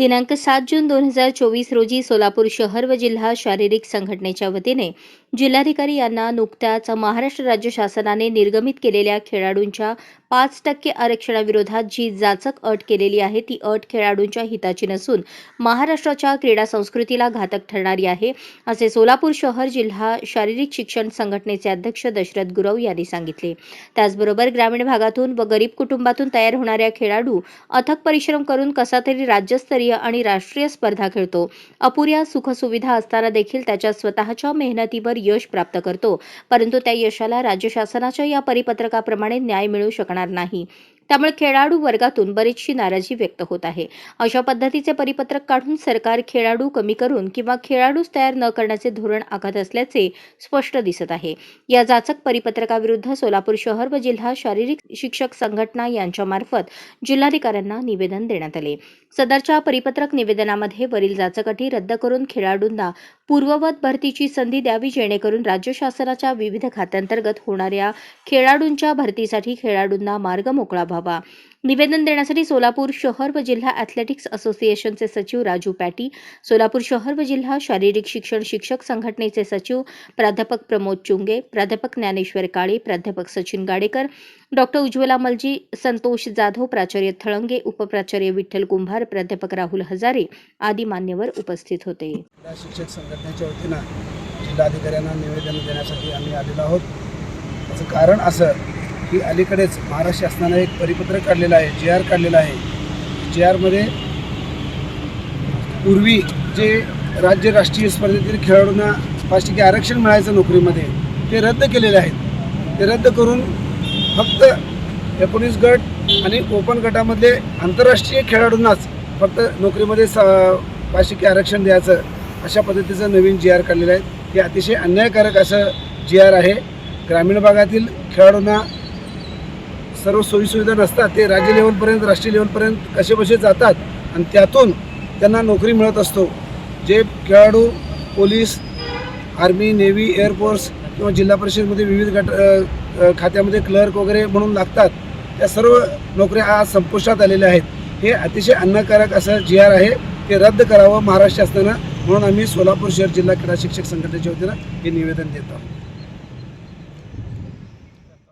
दिनांक सात जून दोन हजार चोवीस रोजी सोलापूर शहर व जिल्हा शारीरिक संघटनेच्या वतीने जिल्हाधिकारी यांना नुकत्याच महाराष्ट्र राज्य शासनाने निर्गमित केलेल्या खेळाडूंच्या पाच टक्के आरक्षणाविरोधात जी जाचक अट केलेली आहे ती अट खेळाडूंच्या हिताची नसून महाराष्ट्राच्या क्रीडा संस्कृतीला घातक ठरणारी आहे असे सोलापूर शहर जिल्हा शारीरिक शिक्षण संघटनेचे अध्यक्ष दशरथ गुरव यांनी सांगितले. त्याचबरोबर ग्रामीण भागातून व गरीब कुटुंबातून तयार होणाऱ्या खेळाडू अथक परिश्रम करून कसा तरी राज्यस्तरीय आणि राष्ट्रीय स्पर्धा खेळतो अपुऱ्या सुखसुविधा असताना देखील त्याच्या स्वतःच्या मेहनतीवर यश प्राप्त करतो परंतु त्या यशाला राज्य शासनाच्या या परिपत्रकाप्रमाणे न्याय मिळू शकणार नाही. त्यामुळे खेळाडू वर्गातून बरीचशी नाराजी व्यक्त होत आहे. अशा पद्धतीचे परिपत्रक काढून सरकार खेळाडू कमी करून किंवा खेळाडूच तयार न करण्याचे धोरण आखत असल्याचे स्पष्ट दिसत आहे. या जाचक परिपत्रकाविरुद्ध सोलापूर शहर व जिल्हा शारीरिक शिक्षक संघटना यांच्यामार्फत जिल्हाधिकाऱ्यांना निवेदन देण्यात आले. सदरच्या परिपत्रक निवेदनामध्ये वरील जाचकटी रद्द करून खेळाडूंना पूर्ववत भरतीची संधी द्यावी जेणेकरून राज्य शासनाच्या विविध खात्यांतर्गत होणाऱ्या खेळाडूंच्या भरतीसाठी खेळाडूंना मार्ग मोकळा व्हावा. निवेदन देण्यासाठी सोलापूर शहर व जिल्हा ॲथलेटिक्स असोसिएशनचे सचिव राजू पॅटी सोलापूर शहर व जिल्हा शारीरिक शिक्षण शिक्षक संघटनेचे सचिव प्राध्यापक प्रमोद चुंगे प्राध्यापक ज्ञानेश्वर काळे प्राध्यापक सचिन गाडेकर डॉक्टर उज्ज्वला मलजी संतोष जाधव प्राचार्य थळंगे उपप्राचार्य विठ्ठल कुंभार प्राध्यापक राहुल हजारे आदी मान्यवर उपस्थित होते. शिक्षक संघटनेच्या वतीनं जिल्हाधिकाऱ्यांना निवेदन देण्यासाठी आम्ही आलेलो आहोत. त्याचं कारण असं की अलीकडेच महाराष्ट्र शासनानं एक परिपत्रक काढलेलं आहे जे आर काढलेलं आहे. जे आरमध्ये पूर्वी जे राज्य राष्ट्रीय स्पर्धेतील खेळाडूंना पाच टक्के आरक्षण मिळायचं नोकरीमध्ये ते रद्द केलेले आहेत. ते रद्द करून फक्त एकोणीस गट आणि ओपन गटामधले आंतरराष्ट्रीय खेळाडूंनाच फक्त नोकरीमध्ये स पाच टक्के आरक्षण द्यायचं अशा पद्धतीचं नवीन जी आर काढलेलं आहे. हे अतिशय अन्यायकारक असं जी आर आहे. ग्रामीण भागातील खेळाडूंना सर्व सोयीसुविधा नसतात ते राज्य लेवलपर्यंत राष्ट्रीय लेवलपर्यंत कसे बसे जातात आणि त्यातून त्यांना नोकरी मिळत असतो. जे खेळाडू पोलीस आर्मी नेव्ही एअरफोर्स किंवा जिल्हा परिषदमध्ये विविध गट खात्यामध्ये क्लर्क वगैरे म्हणून लागतात त्या सर्व नोकऱ्या आज संपुष्टात आलेल्या आहेत. हे अतिशय अन्नकारक असं जी आर आहे. ते रद्द करावं महाराष्ट्र शासनानं म्हणून आम्ही सोलापूर शहर जिल्हा क्रीडा शिक्षक संघटनेच्या वतीनं हे निवेदन देत आहोत.